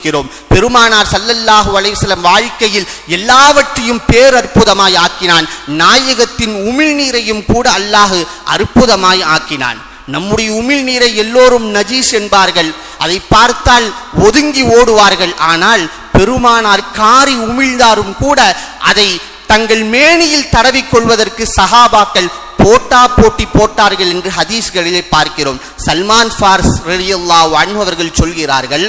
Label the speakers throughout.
Speaker 1: இருக்கிறோம் பெருமானார் சல்லல்லாஹு அலைவசலம் வாழ்க்கையில் எல்லாவற்றையும் பேரற்புதமாய் ஆக்கினான். நாயகத்தின் உமிழ்நீரையும் கூட அல்லாஹ் அற்புதமாய் ஆக்கினான். நம்முடைய உமிழ்நீரை எல்லோரும் நஜீஸ் என்பார்கள். அதை பார்த்தால் ஒதுங்கி ஓடுவார்கள். ஆனால் பெருமானார் காரி உமிழ்ந்தாரும் கூட அதை தங்கள் மேனியில் தடவிக்கொள்வதற்கு சஹாபாக்கள் போட்டா போட்டி போட்டார்கள் என்று ஹதீஸ்களிலே பார்க்கிறோம். சல்மான் ஃபார்ஸ் ரலியுல்லா அவர்கள் சொல்கிறார்கள்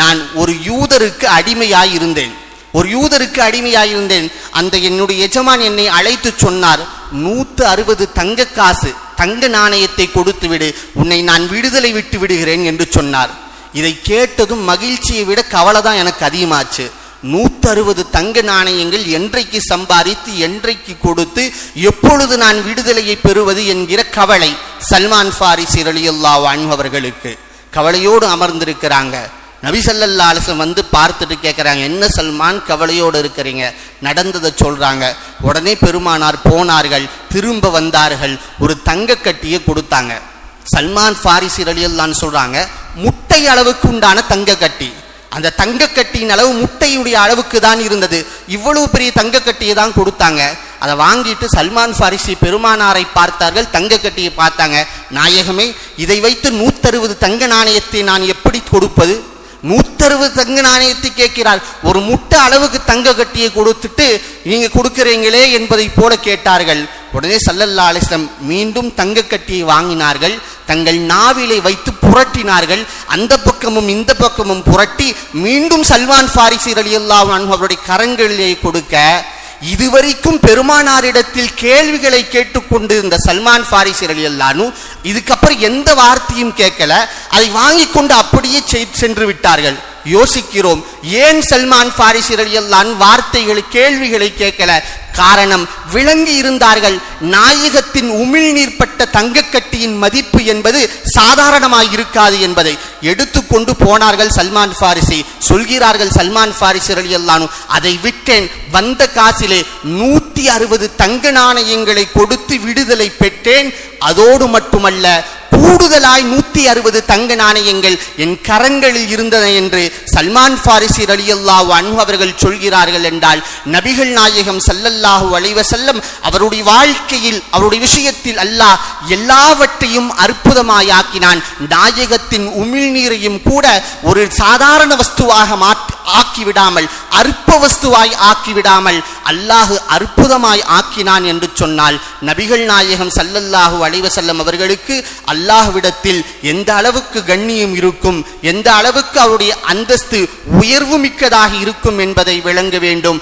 Speaker 1: நான் ஒரு யூதருக்கு அடிமையாயிருந்தேன். ஒரு யூதருக்கு அடிமையாயிருந்தேன். அந்த என்னுடைய எஜமான் என்னை அழைத்து சொன்னார் நூற்று அறுபது தங்க காசு தங்க நாணயத்தை கொடுத்து விடு உன்னை நான் விடுதலை விட்டு விடுகிறேன் என்று சொன்னார். இதை கேட்டதும் மகிழ்ச்சியை விட கவலை தான் எனக்கு அதிகமாச்சு. நூற்றறுபது தங்க நாணயங்கள் என்றைக்கு சம்பாதித்து என்றைக்கு கொடுத்து எப்பொழுது நான் விடுதலையை பெறுவது என்கிற கவலை சல்மான் ஃபாரிஸ் இரளியல்லா வாழ்பவர்களுக்கு கவலையோடு அமர்ந்திருக்கிறாங்க. நபிசல்லா ஸல்லல்லாஹு வந்து பார்த்துட்டு கேட்குறாங்க என்ன சல்மான் கவலையோடு இருக்கிறீங்க? நடந்ததை சொல்கிறாங்க உடனே பெருமானார் போனார்கள் திரும்ப வந்தார்கள் ஒரு தங்கக்கட்டியை கொடுத்தாங்க. சல்மான் ஃபாரிசி ரலியல்லான்னு சொல்கிறாங்க முட்டை அளவுக்கு உண்டான தங்கக்கட்டி அந்த தங்கக்கட்டியின் அளவு முட்டையுடைய அளவுக்கு தான் இருந்தது. இவ்வளவு பெரிய தங்கக்கட்டியை தான் கொடுத்தாங்க. அதை வாங்கிட்டு சல்மான் ஃபாரிசி பெருமானாரை பார்த்தார்கள் தங்க கட்டியை பார்த்தாங்க. நாயகமே இதை வைத்து நூற்றறுபது தங்க நாணயத்தை நான் எப்படி கொடுப்பது? நூத்தறுபது தங்க நாணயத்தை கேட்கிறார் ஒரு முட்டை அளவுக்கு தங்க கட்டியை கொடுத்துட்டு நீங்க கொடுக்கிறீங்களே என்பதை போல கேட்டார்கள். உடனே சல்லல்லா அலிஸ்லம் மீண்டும் தங்க கட்டியை வாங்கினார்கள். தங்கள் நாவிலை வைத்து புரட்டினார்கள். அந்த பக்கமும் இந்த பக்கமும் புரட்டி மீண்டும் சல்மான் ஃபாரிசி அலி அன்ஹு அவருடைய கரங்களிலே கொடுக்க இதுவரைக்கும் பெருமானாரிடத்தில் கேள்விகளை கேட்டுக்கொண்டிருந்த சல்மான் ஃபாரிசி ரலியல்லானு இதுக்கப்புறம் எந்த வார்த்தையும் கேட்கல. அதை வாங்கி கொண்டு அப்படியே சென்று விட்டார்கள். யோசிக்கிறோம் ஏன் சல்மான் ஃபாரிசி ரலியல்லான் வார்த்தைகளை கேள்விகளை கேட்கல? காரணம் விளங்கி இருந்தார்கள். நாயகத்தின் உமிழ்நீர் பட்ட தங்கக்கட்டியின் மதிப்பு என்பது சாதாரணமாக இருக்காது என்பதை எடுத்துக்கொண்டு போனார்கள் சல்மான் ஃபாரிசி. சொல்கிறார்கள் சல்மான் ஃபாரிசி ரலியல்லானு அதை விட்டேன் வந்த காசிலே நூற்றி அறுபது தங்க நாணயங்களை கொடுத்து விடுதலை பெற்றேன். அதோடு மட்டுமல்ல கூடுதலாய் நூத்தி அறுபது தங்க நாணயங்கள் என் கரங்களில் இருந்தன என்று சல்மான் ஃபாரிசி ரலியல்லாஹு அன்பு அவர்கள் சொல்கிறார்கள் என்றால் நபிகள் நாயகம் சல்லல்லாஹு அலைவ செல்லம் அவருடைய வாழ்க்கையில் அவருடைய விஷயத்தில் அல்லாஹ் எல்லாவற்றையும் அற்புதமாயாக்கினான் நாயகத்தின் உமிழ்நீரையும் கூட ஒரு சாதாரண வஸ்துவாக மாற்றி ஆக்கிவிடாமல் அற்ப வஸ்துவாய் ஆக்கிவிடாமல் அல்லாஹு அற்புதமாய் ஆக்கினான் என்று சொன்னால் நபிகள் நாயகம் சல்லல்லாஹு அலைவசல்லம் அவர்களுக்கு அல்லாஹுவிடத்தில் எந்த அளவுக்கு கண்ணியம் இருக்கும் எந்த அளவுக்கு அவருடைய அந்தஸ்து உயர்வு மிக்கதாக இருக்கும் என்பதை விளங்க வேண்டும்.